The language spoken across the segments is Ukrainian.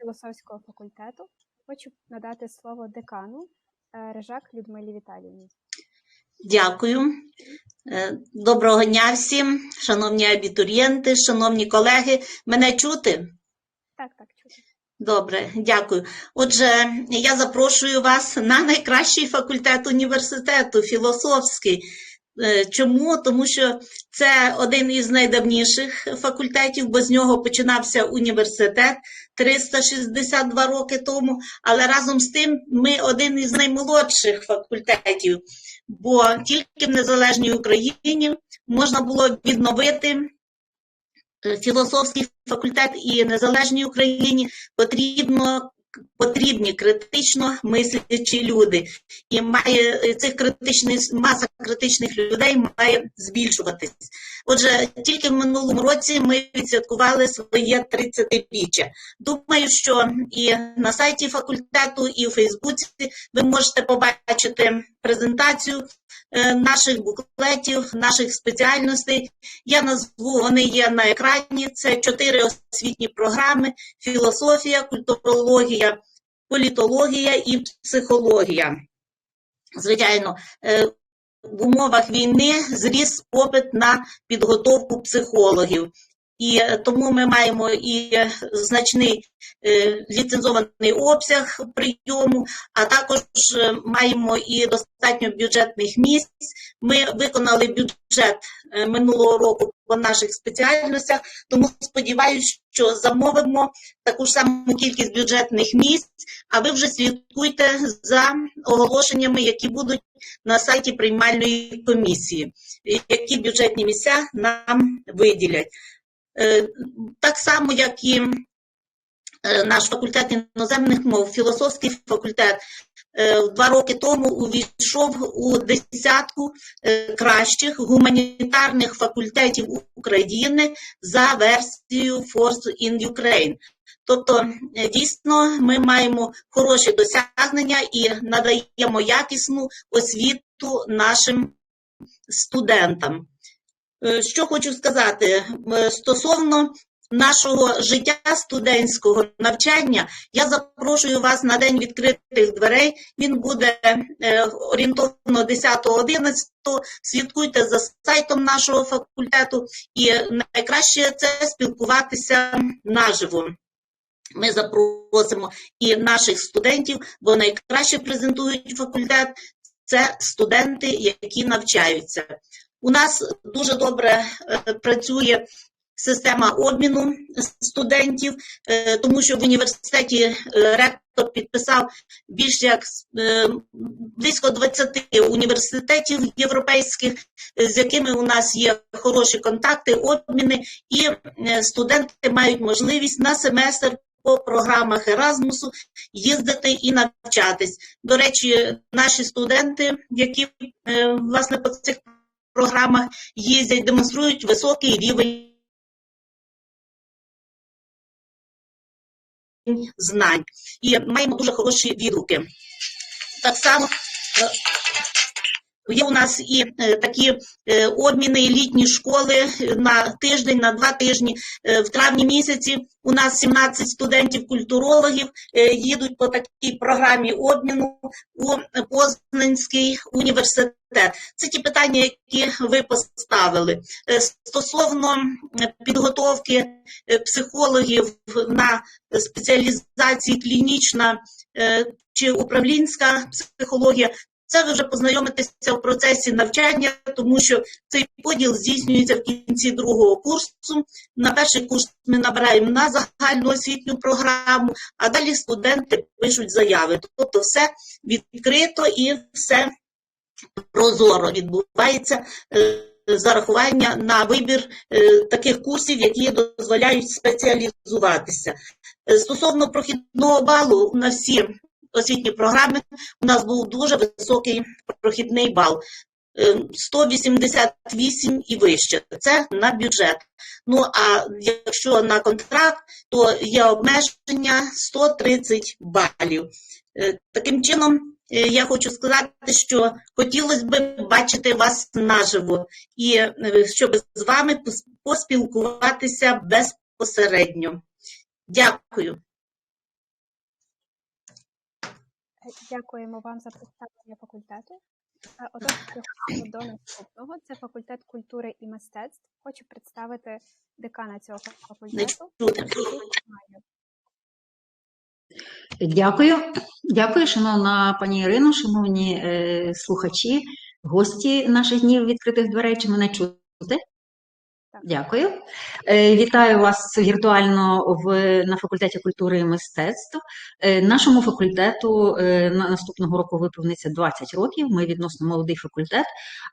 філософського факультету. Хочу надати слово декану е, Рижак Людмилі Віталіївні. Дякую. Е, Доброго дня всім, шановні абітурієнти, шановні колеги. Мене чути? Так, так, чути. Добре, дякую. Отже, я запрошую вас на найкращий факультет університету, філософський. Е, Чому? Тому що це один із найдавніших факультетів, бо з нього починався університет 362 роки тому, але разом з тим ми один із наймолодших факультетів, бо тільки в незалежній Україні можна було відновити е, філософський факультет і незалежній Україні потрібно. Потрібні критично мислячі люди, і має цих критичних маса критичних людей має збільшуватись. Отже, тільки в минулому році ми відсвяткували своє 30-річчя. Думаю, що і на сайті факультету, і у Фейсбуці ви можете побачити презентацію е, наших буклетів, наших спеціальностей. Я назву вони є на екрані. Це чотири освітні програми: філософія, культурологія, політологія і психологія. Звичайно, е, в умовах війни зріс попит на підготовку психологів. І е, тому ми маємо і е, значний е, ліцензований обсяг прийому, а також маємо і достатньо бюджетних місць. Ми виконали бюджет минулого року по наших спеціальностях, тому сподіваюся, що замовимо таку ж саму кількість бюджетних місць, а ви вже слідкуйте за оголошеннями, які будуть на сайті приймальної комісії, які бюджетні місця нам виділять. Е, Так само, як і е, наш факультет іноземних мов, філософський факультет, е, два роки тому увійшов у десятку кращих гуманітарних факультетів України за версією Force in Ukraine. Тобто, дійсно, ми маємо хороші досягнення і надаємо якісну освіту нашим студентам. Е, Що хочу сказати е, стосовно нашого життя студентського навчання, я запрошую вас на день відкритих дверей. Він буде е, орієнтовно 10-11. Слідкуйте за сайтом нашого факультету, і найкраще це спілкуватися наживо. Ми запросимо і наших студентів, бо найкраще презентують факультет це студенти, які навчаються. У нас дуже добре е, працює система обміну студентів, е, тому що в університеті е, ректор підписав більш як близько 20 університетів європейських, з якими у нас є хороші контакти, обміни, і студенти мають можливість на семестр по програмах Еразмусу їздити і навчатись. До речі, наші студенти, які власне по цих програмах їздять, демонструють високий рівень знань і маємо дуже хороші відгуки. Так само е, є у нас і е, такі е, обміни, літні школи на тиждень, на два тижні. В травні місяці у нас 17 студентів-культурологів їдуть по такій програмі обміну у Познанський університет. Це ті питання, які ви поставили. Е, Стосовно е, підготовки е, психологів на спеціалізації клінічна чи управлінська психологія, це ви вже познайомитеся в процесі навчання, тому що цей поділ здійснюється в кінці другого курсу. На перший курс ми набираємо на загальну освітню програму, а далі студенти пишуть заяви. Тобто все відкрито і все прозоро відбувається е, зарахування на вибір е, таких курсів, які дозволяють спеціалізуватися. Е, Стосовно прохідного балу на всі освітні програми у нас був дуже високий прохідний бал. е, 188 і вище. Це на бюджет. Ну а якщо на контракт, то є обмеження 130 балів. Таким чином, я хочу сказати, що хотілося б бачити вас наживо і е, щоб з вами пос- поспілкуватися безпосередньо. Дякую. Дякуємо вам за представлення факультету. Е, Отож, переходимо до наступного. Це факультет культури і мистецтв. Хочу представити декана цього факультету. Дякую. Дякую, шановна пані Ірино, шановні е, слухачі, гості наших днів відкритих дверей. Чи мене чути? Дякую. Е, Вітаю вас віртуально в, на факультеті культури і мистецтв. Е, Нашому факультету е, на наступного року виповниться 20 років. Ми відносно молодий факультет,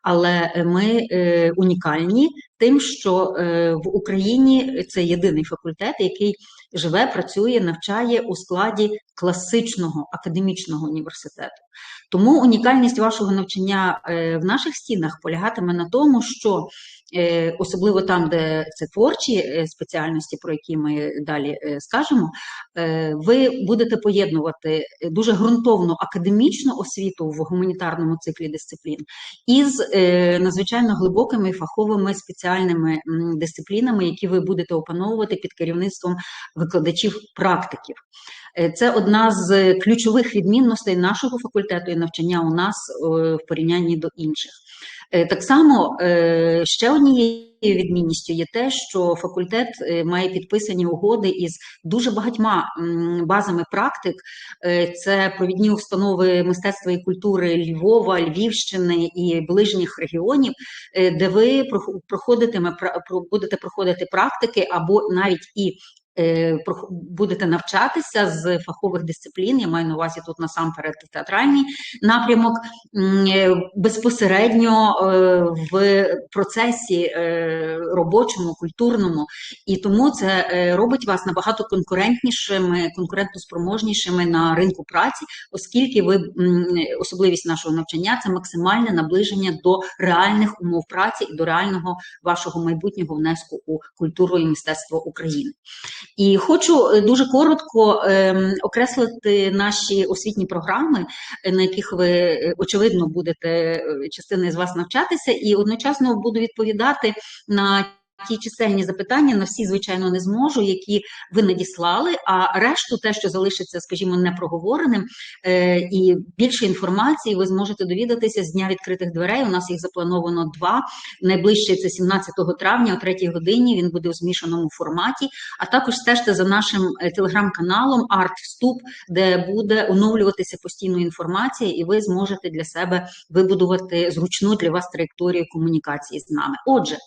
але ми е, унікальні тим, що е, в Україні це єдиний факультет, який живе, працює, навчає у складі класичного академічного університету. Тому унікальність вашого навчання е, в наших стінах полягатиме на тому, що е, особливо там, де це творчі е, спеціальності, про які ми далі скажемо, ви будете поєднувати дуже ґрунтовну академічну освіту в гуманітарному циклі дисциплін із надзвичайно глибокими фаховими спеціальними дисциплінами, які ви будете опановувати під керівництвом викладачів-практиків. Е, Це одна з ключових відмінностей нашого факультету і навчання у нас е, в порівнянні до інших. Е, Так само ще однією відмінністю є те, що факультет має підписані угоди із дуже багатьма базами практик. Це провідні установи мистецтва і культури Львова, Львівщини і ближніх регіонів, де ви проходитиме будете проходити практики або навіть і будете навчатися з фахових дисциплін. Я маю на увазі тут насамперед театральний напрямок е, безпосередньо е, в процесі е, робочому, культурному, і тому це е, робить вас набагато конкурентнішими, конкурентоспроможнішими на ринку праці, оскільки ви особливість нашого навчання це максимальне наближення до реальних умов праці і до реального вашого майбутнього внеску у культуру і мистецтво України. І хочу е, дуже коротко ем, окреслити наші освітні програми, е, на яких ви е, очевидно будете частина з вас навчатися, і одночасно буду відповідати на ті чисельні запитання, на всі, звичайно, не зможу, які ви надіслали. А решту, те, що залишиться, скажімо, непроговореним, е, і більше інформації ви зможете довідатися з дня відкритих дверей. У нас їх заплановано два. Найближчий це 17 травня о 3 годині. Він буде у змішаному форматі. А також стежте за нашим е, телеграм-каналом Арт-Вступ, де буде оновлюватися постійно інформація, і ви зможете для себе вибудувати зручну для вас траєкторію комунікації з нами. Отже.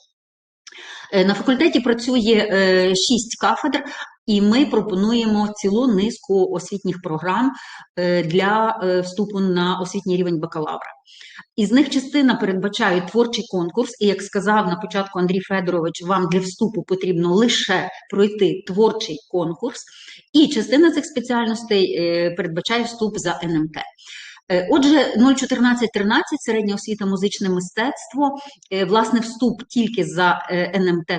Е, На факультеті працює е, шість кафедр, і ми пропонуємо цілу низку освітніх програм е, для вступу на освітній рівень бакалавра. Із них частина передбачає творчий конкурс, і як сказав на початку Андрій Федорович, вам для вступу потрібно лише пройти творчий конкурс, і частина цих спеціальностей передбачає вступ за НМТ. Е, Отже, 01413 середня освіта музичне мистецтво, е, власне, вступ тільки за е, НМТ.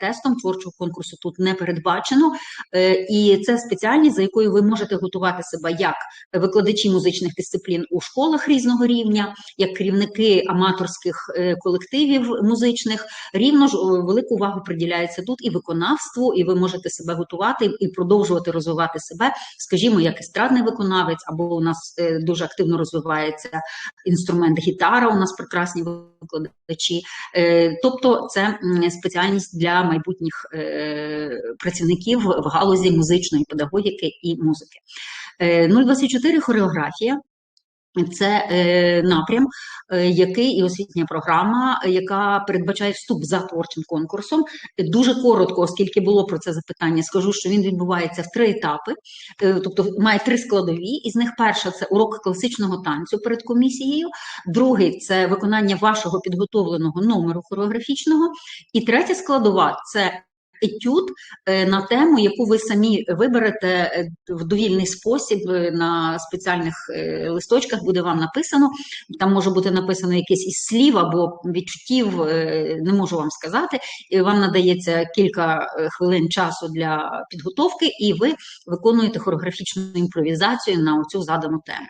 Тестом творчого конкурсу тут не передбачено, Е, і це спеціальність, за якою ви можете готувати себе як викладачі музичних дисциплін у школах різного рівня, як керівники аматорських е, колективів музичних. Рівно ж велику увагу приділяється тут і виконавству, і ви можете себе готувати і продовжувати розвивати себе, скажімо, як естрадний виконавець, або у нас е, дуже активно розвивається інструмент гітара. У нас прекрасні викладачі. Е, Тобто, це спеціальність для майбутніх е, працівників в галузі музичної педагогіки і музики. Е, 024 хореографія. Це е, напрям, е, який і освітня програма, яка передбачає вступ за творчим конкурсом. Дуже коротко, оскільки було про це запитання, скажу, що він відбувається в три етапи, е, тобто має три складові. Із них перша це урок класичного танцю перед комісією, другий це виконання вашого підготовленого номеру хореографічного, і третя складова це етюд е, на тему, яку ви самі виберете е, в довільний спосіб е, на спеціальних листочках буде вам написано. Там може бути написано якесь із слів або відчуттів, не можу вам сказати. Вам надається кілька хвилин часу для підготовки, і ви виконуєте хореографічну імпровізацію на цю задану тему.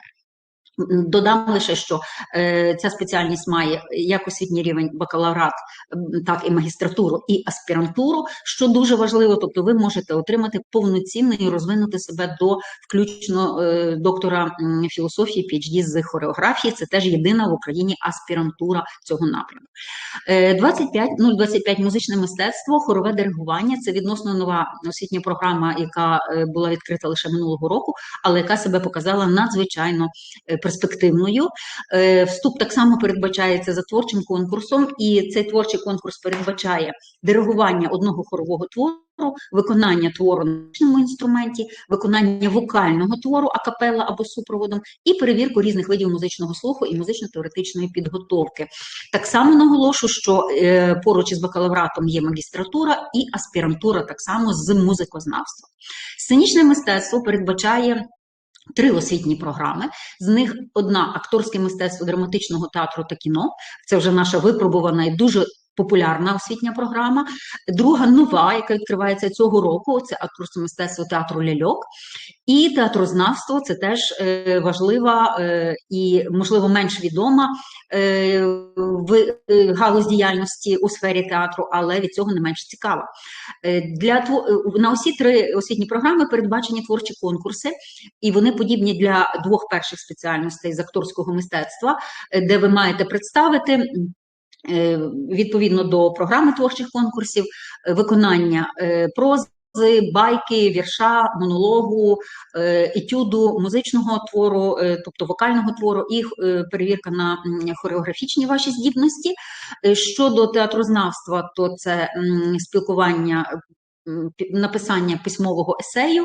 Додам лише, що е, ця спеціальність має як освітній рівень бакалаврат, так і магістратуру, і аспірантуру, що дуже важливо. Тобто, ви можете отримати повноцінно і розвинути себе до включно е, доктора філософії, PhD з хореографії. Це теж єдина в Україні аспірантура цього напрямку. Е, 25, 025 музичне мистецтво, хорове диригування. Це відносно нова освітня програма, яка е, була відкрита лише минулого року, але яка себе показала надзвичайно е, перспективною. Е, Вступ так само передбачається за творчим конкурсом, і цей творчий конкурс передбачає диригування одного хорового твору. Виконання твору на музичному інструменті, виконання вокального твору акапела або супроводом, і перевірку різних видів музичного слуху і музично-теоретичної підготовки. Так само наголошу, що е, поруч із бакалавратом є магістратура і аспірантура, так само з музикознавства. Сценічне мистецтво передбачає. Три освітні програми. З них одна акторське мистецтво драматичного театру та кіно. Це вже наша випробувана і дуже популярна освітня програма. Друга нова, яка відкривається цього року. Це акторське мистецтво театру ляльок. І театрознавство це теж е, важлива е, і, можливо, менш відома е, в галузь діяльності у сфері театру, але від цього не менш цікава. Для на усі три освітні програми передбачені творчі конкурси, і вони подібні для двох перших спеціальностей з акторського мистецтва, де ви маєте представити. Е, Відповідно до програми творчих конкурсів, е, виконання е, прози, байки, вірша, монологу, етюду, музичного твору, тобто вокального твору, і перевірка на хореографічні ваші здібності. Щодо театрознавства, то це спілкування. Написання письмового есею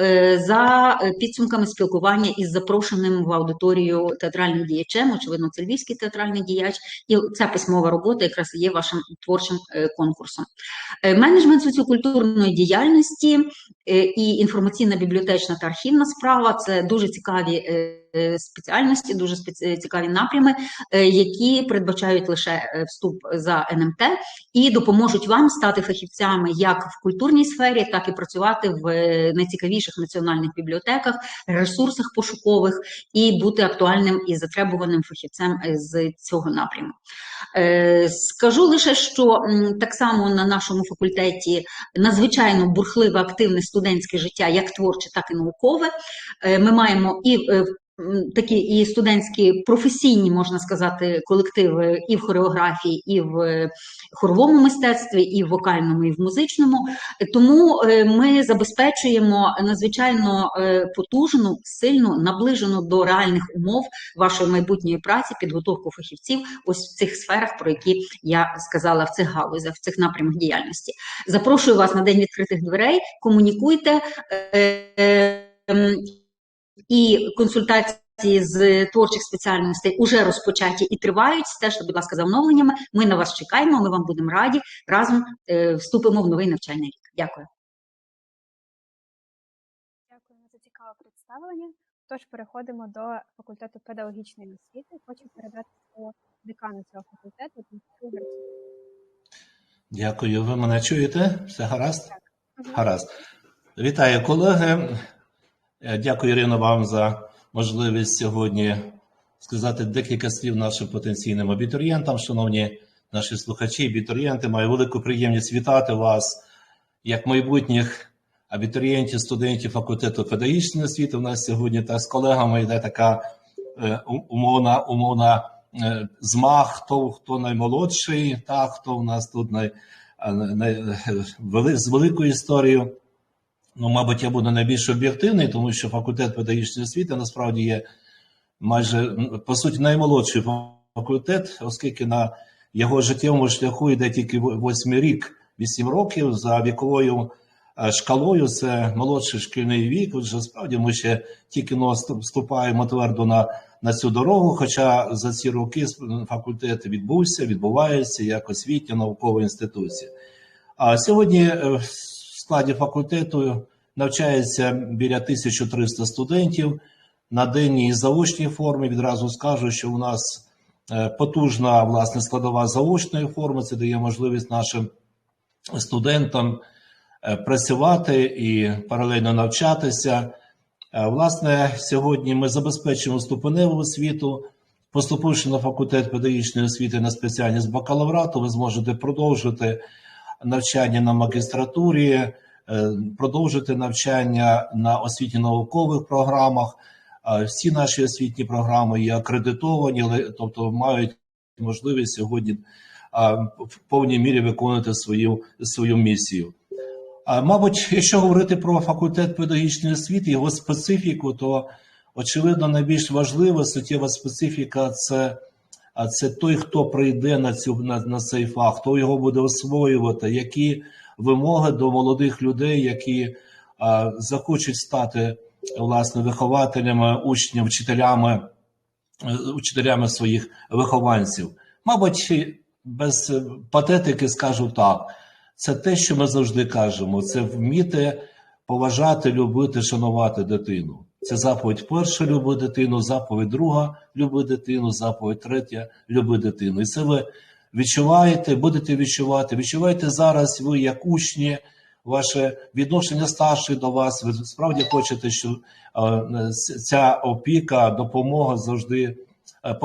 е, за е, підсумками спілкування із запрошеним в аудиторію театральним діячем, очевидно, це львівський театральний діяч, і ця письмова робота якраз є вашим творчим е, конкурсом. Менеджмент соціокультурної діяльності і інформаційна бібліотечна та архівна справа це дуже цікаві спеціальності, дуже цікаві напрями, е, які передбачають лише е, вступ за НМТ і допоможуть вам стати фахівцями як в культурній сфері, так і працювати в е, найцікавіших національних бібліотеках, ресурсах пошукових і бути актуальним і затребуваним фахівцем е, з цього напряму. Е, Скажу лише, що так само на нашому факультеті надзвичайно бурхливе активне студентське життя, як творче, так і наукове. Е, Ми маємо і е, такі і студентські професійні, можна сказати, колективи і в хореографії, і в е, хоровому мистецтві, і в вокальному, і в музичному. Тому е, ми забезпечуємо надзвичайно е, потужну, сильну, наближену до реальних умов вашої майбутньої праці, підготовку фахівців ось в цих сферах, про які я сказала в цих галузях, в цих напрямах діяльності. Запрошую вас на день відкритих дверей, комунікуйте. І консультації з творчих спеціальностей вже розпочаті і тривають. Стежте, будь ласка, за оновленнями. Ми на вас чекаємо. Ми вам будемо раді. Разом е, вступимо в новий навчальний рік. Дякую. Дякуємо за цікаве представлення. Тож переходимо до факультету педагогічної освіти. Хочу передати слово декану цього факультету Дякую. Ви мене чуєте? Все гаразд? Мгм. Гаразд. Вітаю, колеги. Е, Дякую, Ірино, вам за можливість сьогодні сказати декілька слів нашим потенційним абітурієнтам. Шановні наші слухачі, абітурієнти, маю велику приємність вітати вас як майбутніх абітурієнтів, студентів факультету педагогічної освіти. У нас сьогодні так з колегами йде така е, умовна, умовна е, змах, хто, хто наймолодший, та хто у нас тут най, най, з великою історією. Ну, мабуть, я буду найбільш об'єктивний, тому що факультет педагогічної освіти насправді є майже по суті наймолодший факультет, оскільки на його життєвому шляху йде тільки восьмий рік, вісім років за віковою е, шкалою. Це молодший шкільний вік. Отже, справді ми ще тільки но вступаємо твердо на, на цю дорогу. Хоча за ці роки факультет відбувся, відбувається як освітня наукова інституція. А сьогодні е, складі факультету навчається біля 1300 студентів на денній і заочній формі. Відразу скажу, що у нас е, потужна власне складова заочної форми. Це дає можливість нашим студентам е, працювати і паралельно навчатися. Е, Власне, сьогодні ми забезпечуємо ступеневу освіту. Поступивши на факультет педагогічної освіти на спеціальність бакалаврату, ви зможете продовжити навчання на магістратурі, е, продовжити навчання на освітньо-наукових програмах. Е, Всі наші освітні програми є акредитовані, тобто мають можливість сьогодні в повній мірі виконувати свою, свою місію. Мабуть, якщо говорити про факультет педагогічної освіти, його специфіку, то очевидно найбільш важлива суттєва специфіка це, а, це той, хто прийде на, цю, на, на цей фах, хто його буде освоювати, які вимоги до молодих людей, які а, захочуть стати власне вихователями, учнями, вчителями, е, учителями своїх вихованців. Мабуть, без патетики скажу так. Це те, що ми завжди кажемо: це вміти поважати, любити, шанувати дитину. Це заповідь перша люби дитину, заповідь друга люби дитину, заповідь третя люби дитину. І це ви відчуваєте, будете відчувати. Відчуваєте зараз ви, як учні, ваше відношення старших до вас. Ви справді хочете, щоб е, ця опіка, допомога завжди е,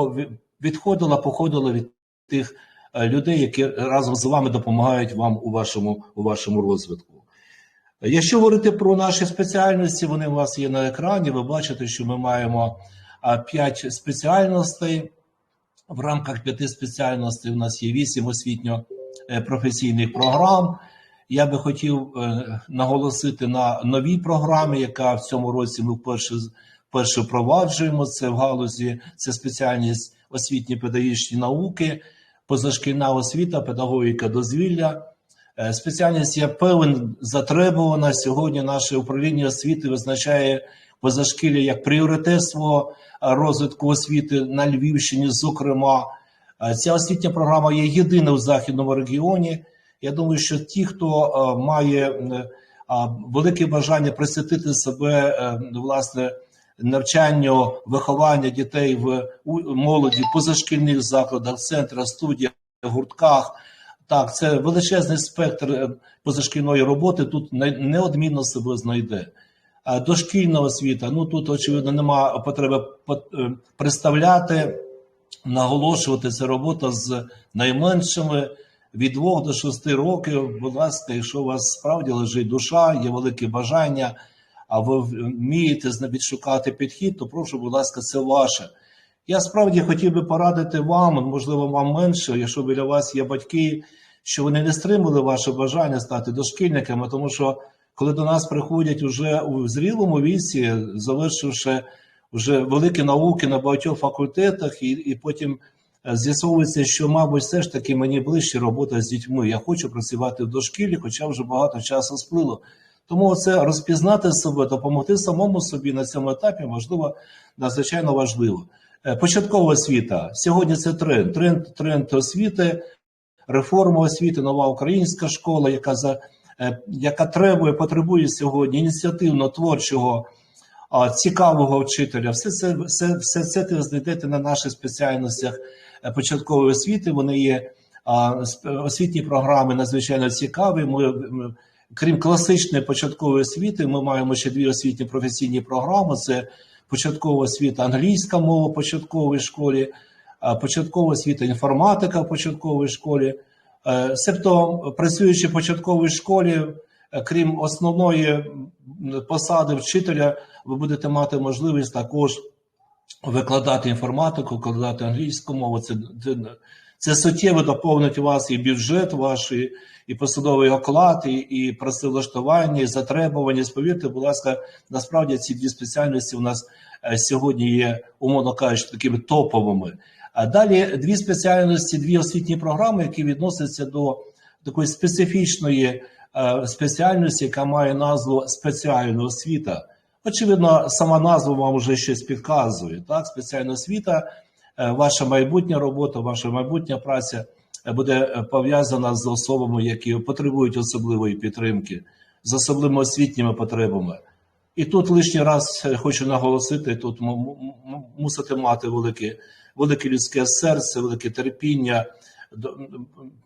відходила, походила від тих е, людей, які разом з вами допомагають вам у вашому, у вашому розвитку. Якщо говорити про наші спеціальності, вони у вас є на екрані. Ви бачите, що ми маємо п'ять спеціальностей. В рамках п'яти спеціальностей у нас є вісім освітньо-професійних програм. Я би хотів е, наголосити на новій програмі, яка в цьому році ми вперше, вперше впроваджуємо. Це в галузі, це спеціальність освітні педагогічні науки, позашкільна освіта, педагогіка дозвілля. Е, Спеціальність є певен затребувана. Сьогодні наше управління освіти визначає позашкілля як пріоритет свого е, розвитку освіти на Львівщині. Зокрема, Е, ця освітня програма є єдина в західному регіоні. Я думаю, що ті, хто має велике бажання присвятити себе власне навчанню, вихованню дітей в молоді, позашкільних закладах, центрах, студіях, гуртках. Так, це величезний спектр е, позашкільної роботи. Тут неодмінно себе знайде. А Дошкільна освіта. Ну тут очевидно нема потреби е, представляти, наголошувати. Це робота з найменшими від 2 до 6 років. Будь ласка, якщо у вас справді лежить душа, є велике бажання, а ви вмієте відшукати підхід, то прошу, будь ласка, це ваше. Я справді хотів би порадити вам, можливо, вам менше, якщо біля вас є батьки, що вони не стримали ваше бажання стати дошкільниками, тому що коли до нас приходять уже у зрілому віці, завершивши вже великі науки на багатьох факультетах, і, і потім е, з'ясовується, що, мабуть, все ж таки мені ближче робота з дітьми. Я хочу працювати в дошкілі, хоча вже багато часу сплило. Тому це розпізнати себе, допомогти самому собі на цьому етапі, можливо, надзвичайно важливо. Е, Початкова освіта. Сьогодні це тренд. Тренд, тренд освіти, реформа освіти, нова українська школа, яка за е, яка требує, потребує сьогодні ініціативно творчого, цікавого вчителя. Все це, все, все це ви знайдете на наших спеціальностях е, початкової освіти. Вони є освітні програми надзвичайно цікаві. Ми, крім класичної початкової освіти, ми маємо ще дві освітні професійні програми. Це початкова освіта англійська мова в початковій школі, початкова освіта інформатика в початковій школі. Е, Себто, працюючи в початковій школі, е, крім основної посади вчителя, ви будете мати можливість також викладати інформатику, викладати англійську мову. Це, це, суттєво доповнить вас і бюджет ваш, і, і посадовий оклад, і, і працевлаштування, і затребування. Повірте, будь ласка, насправді ці дві спеціальності у нас е, сьогодні є, умовно кажучи, такими топовими. А далі дві спеціальності, дві освітні програми, які відносяться до такої специфічної е, спеціальності, яка має назву спеціальна освіта. Очевидно, сама назва вам вже щось підказує. Так, спеціальна освіта, е, ваша майбутня робота, ваша майбутня праця е, буде пов'язана з особами, які потребують особливої підтримки, з особливими освітніми потребами. І тут лишній раз хочу наголосити: тут мусите мати велике, велике людське серце, велике терпіння,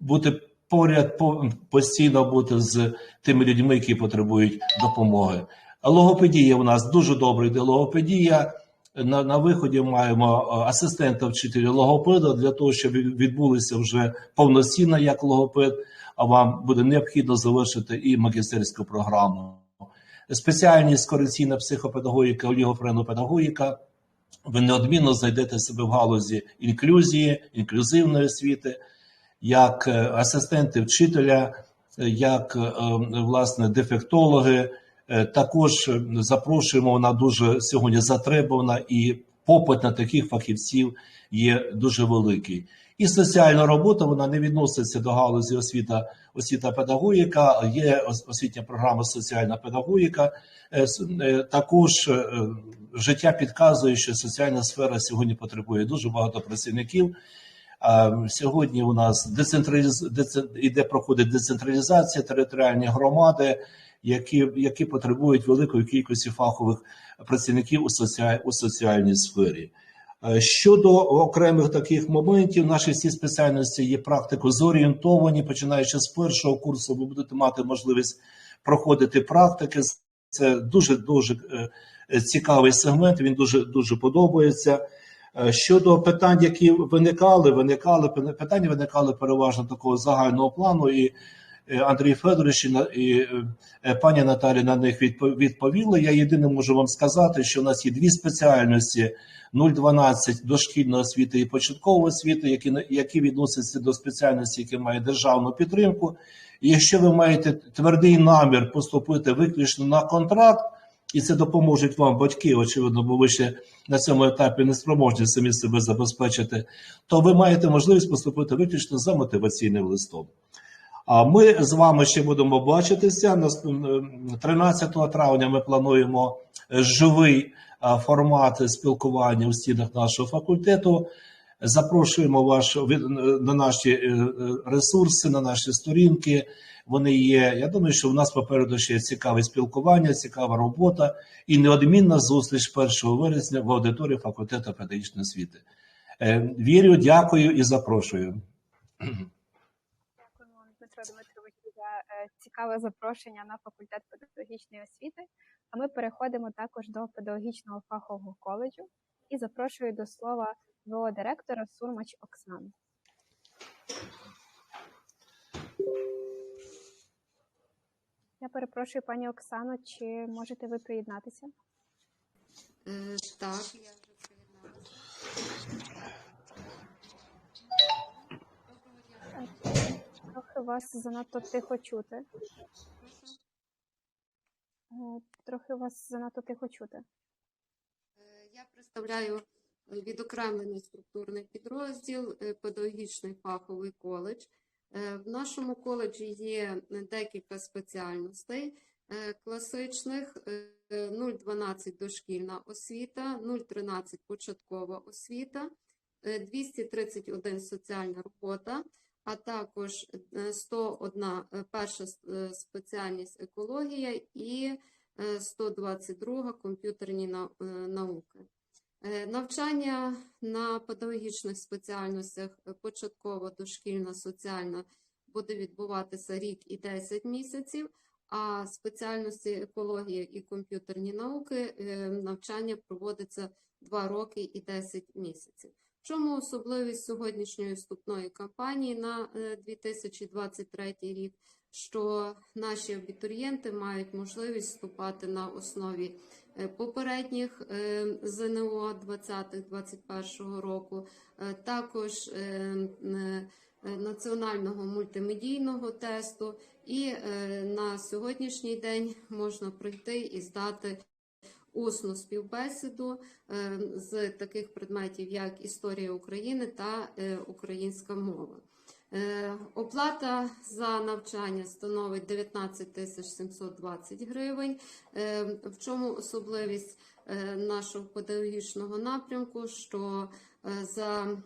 бути поряд, постійно бути з тими людьми, які потребують допомоги. Логопедія у нас дуже добре йде логопедія. На, на виході маємо е, асистента вчителя логопеда для того, щоб відбулися вже повноцінно як логопед, а вам буде необхідно завершити і магістерську програму. Спеціальність корекційна психопедагогіка, олігофренопедагогіка. Ви неодмінно знайдете себе в галузі інклюзії, інклюзивної освіти, як е, асистенти вчителя, е, як е, власне дефектологи. Також запрошуємо, вона дуже сьогодні затребувана, і попит на таких фахівців є дуже великий. І соціальна робота вона не відноситься до галузі освіта, освіта педагогіка, є освітня програма соціальна педагогіка. Е, е, Також е, життя підказує, що соціальна сфера сьогодні потребує дуже багато працівників. Сьогодні у нас децентраліз... деце- іде проходить децентралізація територіальні громади, які, які потребують великої кількості фахових працівників у соціальній сфері. Е, Щодо окремих таких моментів, наші всі спеціальності є практико зорієнтовані. Починаючи з першого курсу, ви будете мати можливість проходити практики. Це дуже дуже е, цікавий сегмент. Він дуже дуже подобається. Е, Щодо питань, які виникали, виникали питання виникали переважно такого загального плану, і е, Андрій Федорович і і е, пані Наталі на них відпо- відповіли. Я єдине можу вам сказати, що у нас є дві спеціальності: 012 дошкільної освіти і початкової освіти, які які відносяться до спеціальності, які мають державну підтримку. І якщо ви маєте твердий намір поступити виключно на контракт, і це допоможуть вам батьки, очевидно, бо ви ще на цьому етапі не спроможні самі себе забезпечити, то ви маєте можливість поступити виключно за мотиваційним листом. А ми з вами ще будемо бачитися. Нас- 13 травня ми плануємо е, живий формат спілкування у стінах нашого факультету. Запрошуємо вас на наші е, е, ресурси, на наші сторінки. Вони є. Я думаю, що в нас попереду ще цікаве спілкування, цікава робота і неодмінна зустріч 1 вересня в аудиторії факультету педагогічної освіти. Е, Вірю, дякую і запрошую. Дякуємо вам, Дмитро Дмитрович, за е, цікаве запрошення на факультет педагогічної освіти. А ми переходимо також до педагогічного фахового коледжу і запрошую до слова ВО директора Сурмач Оксану. Я перепрошую, пані Оксано, чи можете ви приєднатися? Е, Так, вже приєдналася. Трохи вас занадто тихо чути. Е, Трохи вас занадто тихо чути. Е, Я представляю е, відокремлений структурний підрозділ е, педагогічний фаховий коледж. Е, В нашому коледжі є е, декілька спеціальностей е, класичних: е, 012 дошкільна освіта, 013 початкова освіта, е, 231 соціальна робота, а також е, 101 е, перша е, спеціальність екологія і е, 122 комп'ютерні е, науки. Е, Навчання на педагогічних спеціальностях е, початкова, дошкільна, соціальна буде відбуватися рік і 10 місяців, а спеціальності екологія і комп'ютерні науки е, навчання проводиться 2 роки і 10 місяців. Чому особливість сьогоднішньої вступної кампанії на е, 2023 рік? Що наші абітурієнти мають можливість вступати на основі е, попередніх е, ЗНО 2020-2021 року, е, також е, е, національного мультимедійного тесту, і е, на сьогоднішній день можна прийти і здати усну співбесіду е, з таких предметів, як історія України та е, українська мова. Е, Оплата за навчання становить 19 тисяч 720 гривень. В чому особливість нашого педагогічного напрямку, що за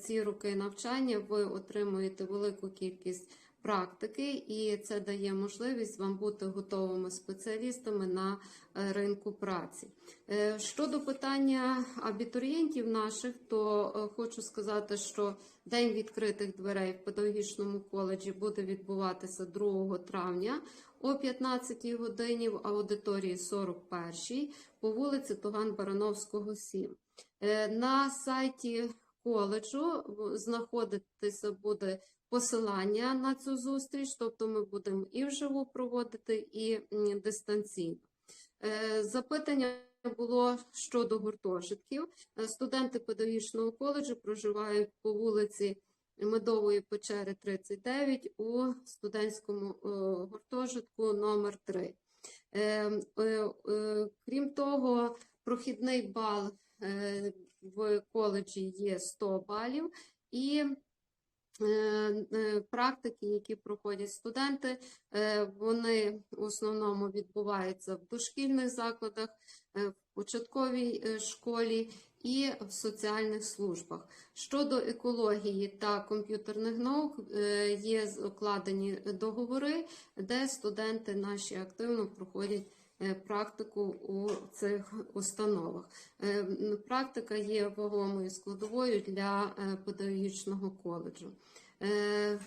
ці роки навчання ви отримуєте велику кількість практики, і це дає можливість вам бути готовими спеціалістами на е, ринку праці. Е, Щодо питання абітурієнтів наших, то е, хочу сказати, що День відкритих дверей в педагогічному коледжі буде відбуватися 2 травня о 15 годині в аудиторії 41 по вулиці Туган Барановського, 7. Е, На сайті коледжу знаходитися буде посилання на цю зустріч, тобто ми будемо і вживу проводити, і дистанційно. Е, Запитання було щодо гуртожитків. Е, Студенти педагогічного коледжу проживають по вулиці Медової печери 39 у студентському е, гуртожитку номер 3. Е, е, е, Крім того, прохідний бал в коледжі є 100 балів, і практики, які проходять студенти, е, вони в основному відбуваються в дошкільних закладах, е, в початковій е, школі і в соціальних службах. Щодо екології та комп'ютерних наук, е, є укладені договори, де студенти наші активно проходять е, практику у цих установах. Е, Практика є вагомою складовою для е, педагогічного коледжу. Е, е,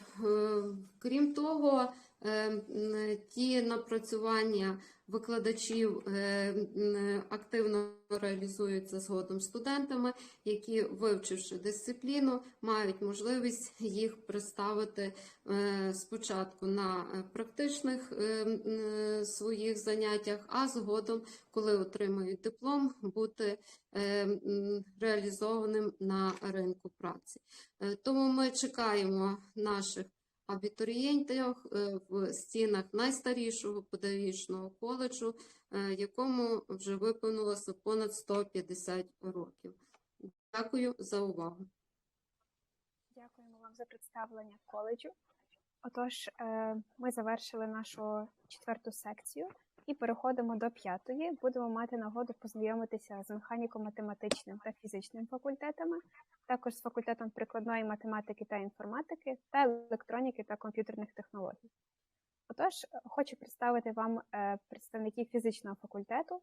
Крім того, е, ті напрацювання викладачів е, активно реалізуються згодом студентами, які, вивчивши дисципліну, мають можливість їх представити е, спочатку на е, практичних е, е, своїх заняттях, а згодом, коли отримають диплом, бути е, реалізованим на ринку праці. Е, Тому ми чекаємо наших абітурієнтів е, в стінах найстарішого педагогічного коледжу, е, якому вже виповнилося понад 150 років. Дякую за увагу. Дякуємо вам за представлення коледжу. Отож, е, ми завершили нашу четверту секцію і переходимо до п'ятої. Будемо мати нагоду познайомитися з механіко-математичним та фізичним факультетами, також з факультетом прикладної математики та інформатики та електроніки та комп'ютерних технологій. Отож, хочу представити вам е, представників фізичного факультету.